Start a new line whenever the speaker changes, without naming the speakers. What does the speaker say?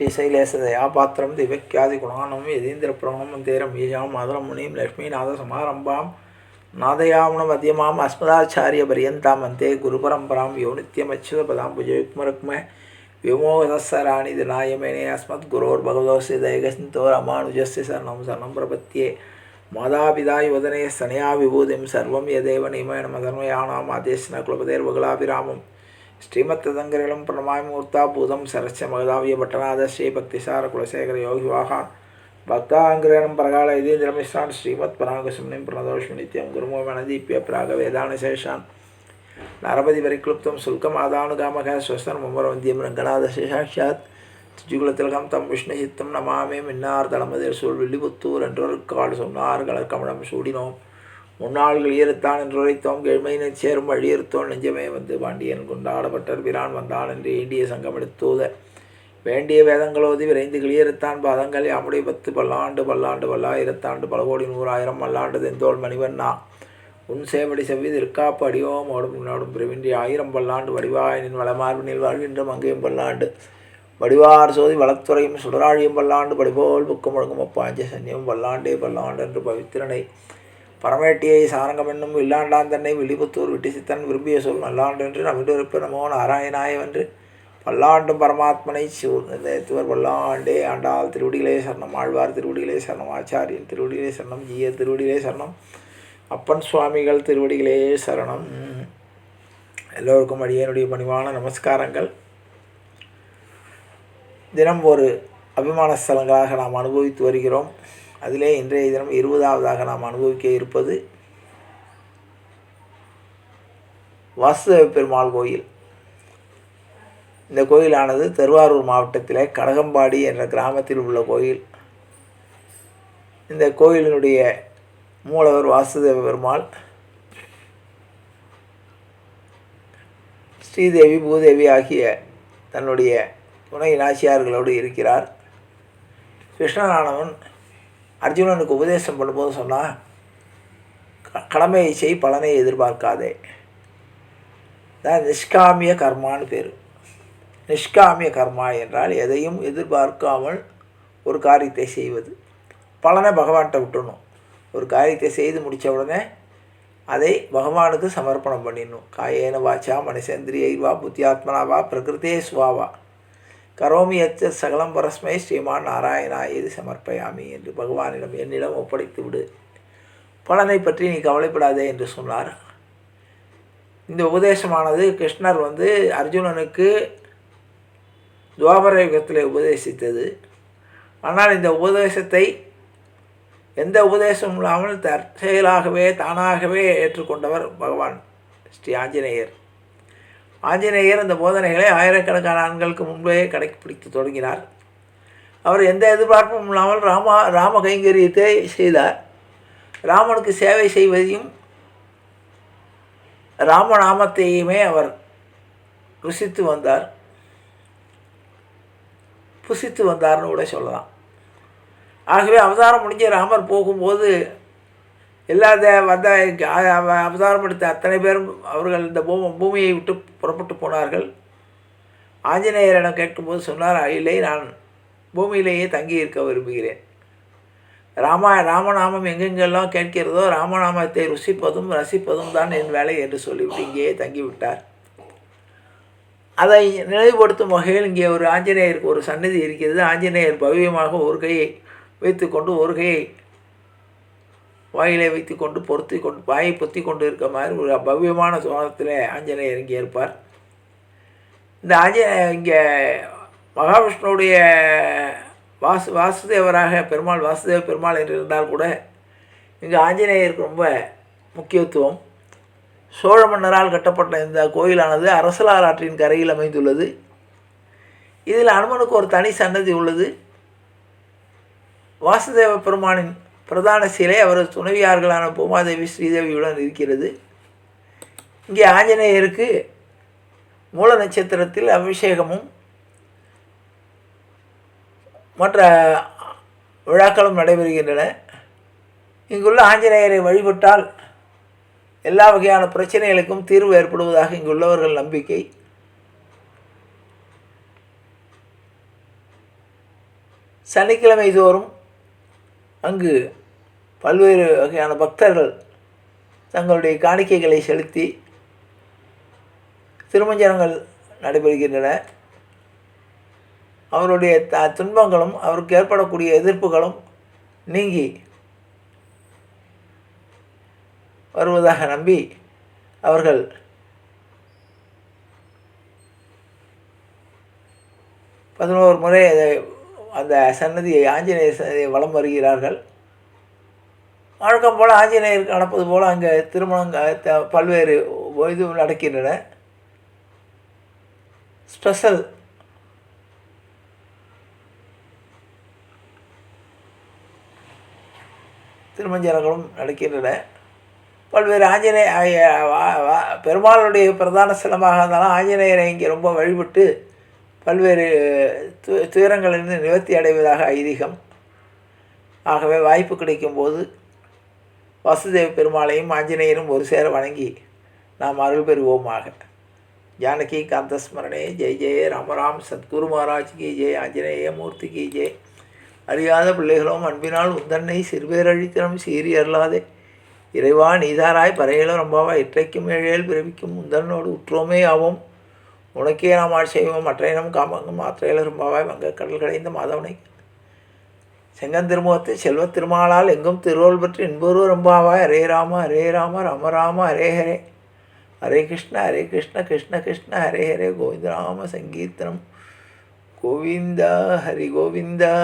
ஸ்ரீசைலேச யாபாத்திரம் திவக்கியாதி குணானம் Yathindra பிரணமம் theorem ஈஜாம் மதுரம் முனிம் லக்ஷ்மிநாத சமாரம்பாம் நாதயாமண மத்தியமாம் அஸ்மதாச்சாரிய பரியந்தாம் அந்தே குரு பரம்பராம் யோனித்யம் அச்சுதபதாம் புஜயுக்மருக்ம விமோகதசராணி தினாயமேனே அஸ்மத் குரோர் பகவதோசி தயகசிந்தோ ராமானுஜஸ்ய சரணம் சரணம் பிரபத்தியே. மாதாபிதாய் வதனே சனையா விபூதிம் சர்வம் யதேவ நிமயன மதர்மயானாம் ஆதேசன குலபதேர் ஸ்ரீமத்ததங்கரிலும் பிரணமாயமூர்த்தா பூதம் சரஸ்ய மகதாவிய பட்டநாத ஸ்ரீ பக்திசார குலசேகர யோகிவாகா பக்தாங்கிரணம் பரகால இதே திரமிஸ்தான் ஸ்ரீமத் பராங்கசும்னிம் பிரணதோஷம் நித்யம் குருமோமன தீபிய பிராக வேதானுசேஷான் நரபதி பரிக்ளுப்தம் சுல்கம் ஆதானுகாமக ஸ்வசன் மும்மரவந்தியம் ரங்கநாத சேஷாட்சாத். திஜுகுலத்திலகம் தம் விஷ்ணுஹித்தம் நமாமே மின்னார் தளமதிர் சூழ் வில்லிபுத்தூர் என்றொரு கால் சொன்னார் கலர் கமலம் சூடினோம். முன்னாள்கள் ஈரத்தான் என்று உரைத்தோம். கேழ்மையினை சேரும் வழியிருத்தோம் நெஞ்சமே வந்து பாண்டியன் கொண்டாடப்பட்டர். பிரான் வந்தான் என்று இண்டிய சங்கம் எடுத்தூத வேண்டிய வேதங்களோதி விரைந்து கிளியறுத்தான். பாதங்கள் யாமுடைய பத்து பல்லாண்டு பல்லாண்டு பல்லாயிரத்தாண்டு பல கோடி நூறாயிரம் பல்லாண்டு தெந்தோள் மணிவண்ணா உன் சேவடி செவ்வி திருக்காப்பு அடியோம். ஓடும் முன்னோடும் பிரிவின்றி ஆயிரம் பல்லாண்டு வடிவாயனின் வளமார்பினில் வாழ்கின்ற மங்கையும் பல்லாண்டு. வடிவார் சோதி வளத்துறையும் சுடராழியும் பல்லாண்டு. படிபோல் புக்கம் முழங்கும் அப்பாஞ்ச சன்னியம் பல்லாண்டே பல்லாண்டு என்று பவித்திரனை பரமேட்டியை சாரங்கம் என்னும் இல்லாண்டான் தன்னை விழிபுத்தூர் விட்டு சித்தன் விரும்பிய சொல் நல்லாண்டு என்று நமிண்டிருப்ப நமோ நாராயணாயவென்று பல்லாண்டும் பரமாத்மனை சூழ்ந்தவர் பல்லாண்டே ஆண்டாள் திருவடிகளே சரணம் ஆழ்வார் திருவடிகளே சரணம் ஆச்சாரியன் திருவடிகளே சரணம் ஜீய திருவடிகளே சரணம் அப்பன் சுவாமிகள் திருவடிகளே சரணம். எல்லோருக்கும் அடியனுடைய பணிவான நமஸ்காரங்கள். தினம் ஒரு அபிமான ஸ்தலங்களாக நாம் அனுபவித்து வருகிறோம். அதிலே இன்றைய தினம் இருபதாவதாக நாம் அனுபவிக்க இருப்பது வாசுதேவ பெருமாள் கோயில். இந்த கோயிலானது திருவாரூர் மாவட்டத்தில் கடகம்பாடி என்ற கிராமத்தில் உள்ள கோயில். இந்த கோயிலினுடைய மூலவர் வாசுதேவ பெருமாள் ஸ்ரீதேவி பூதேவி ஆகிய தன்னுடைய துணை நாச்சியார்களோடு இருக்கிறார். கிருஷ்ணனானவன் அர்ஜுனனுக்கு உபதேசம் பண்ணும்போது சொன்னால் கடமையை செய் பலனை எதிர்பார்க்காதே. தான் நிஷ்காமிய கர்மான்னு பேர். நிஷ்காமிய கர்மா என்றால் எதையும் எதிர்பார்க்காமல் ஒரு காரியத்தை செய்வது. பலனை பகவான்கிட்ட விட்டுணும் ஒரு காரியத்தை செய்து முடித்த உடனே அதை பகவானுக்கு சமர்ப்பணம் பண்ணிடணும். காயேன வாச்சா மனுஷேந்திரியைவா புத்தியாத்மனாவா பிரகிருத்தே சுவாவா கரோமி அச்ச சகலம் பரஸ்மை ஸ்ரீமான் நாராயணா இது சமர்ப்பயாமி என்று பகவானிடம் என்னிடம் ஒப்படைத்து விடு. பலனை பற்றி நீ கவலைப்படாதே என்று சொன்னார். இந்த உபதேசமானது கிருஷ்ணர் வந்து அர்ஜுனனுக்கு துவாபர யுகத்தில் உபதேசித்தது. ஆனால் இந்த உபதேசத்தை எந்த உபதேசமும் இல்லாமல் தற்செயலாகவே தானாகவே ஏற்றுக்கொண்டவர் பகவான் ஸ்ரீ ஆஞ்சநேயர். ஆஞ்சநேயர் அந்த போதனைகளை ஆயிரக்கணக்கான ஆண்களுக்கு முன்பே கடைப்பிடித்து தொடங்கினார். அவர் எந்த எதிர்பார்ப்பும் இல்லாமல் ராமா ராம கைங்கரியத்தை செய்தார். ராமனுக்கு சேவை செய்வதையும் ராமநாமத்தையுமே அவர் ருசித்து வந்தார். புசித்து வந்தார்னு கூட சொல்லலாம். ஆகவே அவதாரம் முடிஞ்ச ராமர் போகும்போது எல்லா வந்த அவதாரம் எடுத்த அத்தனை பேரும் அவர்கள் இந்த பூமி பூமியை விட்டு புறப்பட்டு போனார்கள். ஆஞ்சநேயரிடம் கேட்கும்போது சொன்னார் இல்லை நான் பூமியிலேயே தங்கி இருக்க விரும்புகிறேன். ராமா ராமநாமம் எங்கெங்கெல்லாம் கேட்கிறதோ ராமநாமத்தை ருசிப்பதும் ரசிப்பதும் தான் என் வேலை என்று சொல்லிவிட்டு இங்கேயே தங்கிவிட்டார். அதை நினைவுபடுத்தும் வகையில் இங்கே ஒரு ஆஞ்சநேயருக்கு ஒரு சன்னதி இருக்கிறது. ஆஞ்சநேயர் பவ்யமாக ஒரு கையை வைத்துக்கொண்டு ஒரு கையை வாயிலை வைத்து கொண்டு பொருத்தி கொண்டு வாயை பொத்தி கொண்டு இருக்க மாதிரி ஒரு பவ்யமான சோனத்தில் ஆஞ்சநேயர் இங்கே இருப்பார். இந்த ஆஞ்சநேயர் இங்கே மகாவிஷ்ணுடைய வாசு வாசுதேவராக பெருமாள் வாசுதேவ பெருமாள் என்று இருந்தால் கூட இங்கே ஆஞ்சநேயருக்கு ரொம்ப முக்கியத்துவம். சோழ மன்னரால் கட்டப்பட்ட இந்த கோயிலானது அரசலார் ஆற்றின் கரையில் அமைந்துள்ளது. இதில் அனுமனுக்கு ஒரு தனி சன்னதி உள்ளது. வாசுதேவ பெருமானின் பிரதான சிலை அவரது துணைவியார்களான பூமாதேவி ஸ்ரீதேவியுடன் இருக்கிறது. இங்கே ஆஞ்சநேயருக்கு மூல நட்சத்திரத்தில் அபிஷேகமும் மற்ற விழாக்களும் நடைபெறுகின்றன. இங்குள்ள ஆஞ்சநேயரை வழிபட்டால் எல்லா வகையான பிரச்சனைகளுக்கும் தீர்வு ஏற்படுவதாக இங்குள்ளவர்கள் நம்பிக்கை. சனிக்கிழமை தோறும் அங்கு பல்வேறு வகையான பக்தர்கள் தங்களுடைய காணிக்கைகளை செலுத்தி திருமஞ்சனங்கள் நடைபெறுகின்றன. அவருடைய த துன்பங்களும் அவருக்கு ஏற்படக்கூடிய எதிர்ப்புகளும் நீங்கி வருவதாக நம்பி அவர்கள் பதினோரு முறை அதை அந்த சன்னதியை ஆஞ்சநேயர் சன்னதியை வலம் வருகிறார்கள். வழக்கம் போல் ஆஞ்சநேயருக்கு நடப்பது போல் அங்கே திருமணம் பல்வேறு இது நடக்கின்றன. ஸ்பெஷல் திருமஞ்சனங்களும் நடக்கின்றன. பல்வேறு ஆஞ்சநேய வா- வா- பெருமாளுடைய பிரதான சிலமாக இருந்தாலும் ஆஞ்சநேயரை இங்கே ரொம்ப வழிபட்டு பல்வேறு து துயரங்களிலிருந்து நிவர்த்தி அடைவதாக ஐதீகம். ஆகவே வாய்ப்பு கிடைக்கும்போது வசுதேவ பெருமாளையும் ஆஞ்சநேயரும் ஒரு சேர வணங்கி நாம் அருள் பெறுவோமாக. ஜானகி காந்தஸ்மரணே ஜெய் ஜெய ராமராம் சத்குரு மகாராஜ் கி ஜெய் ஆஞ்சநேய மூர்த்தி கி ஜெய். அறியாத பிள்ளைகளும் அன்பினால் உந்தன்னை சிறுபேரழித்தனம் சீறி அருளாதே. இறைவா நீதாராய் பறையிலும் ரொம்பவா இற்றைக்கும் ஏழேல் பிறவிக்கும் உந்தனோடு உற்றோமே ஆவோம். உனக்கே நாம் ஆட்சேபம் மற்றையினம் காமங்கும் மாத்திரையில் ரொம்பவாய் வங்க கடல் கடைந்த மாதவனை செங்கந்திருமுகத்தை செல்வ திருமாலால் எங்கும் திருவோல் பற்றி இன்பொரு ரொம்பாவா? ஹரே ராம ஹரே ராம ராம ராம ஹரே ஹரே. ஹரே கிருஷ்ண ஹரே கிருஷ்ண கிருஷ்ண கிருஷ்ண ஹரே ஹரே. கோவிந்த ராம சங்கீர்த்தனம். கோவிந்தா ஹரி கோவிந்தா.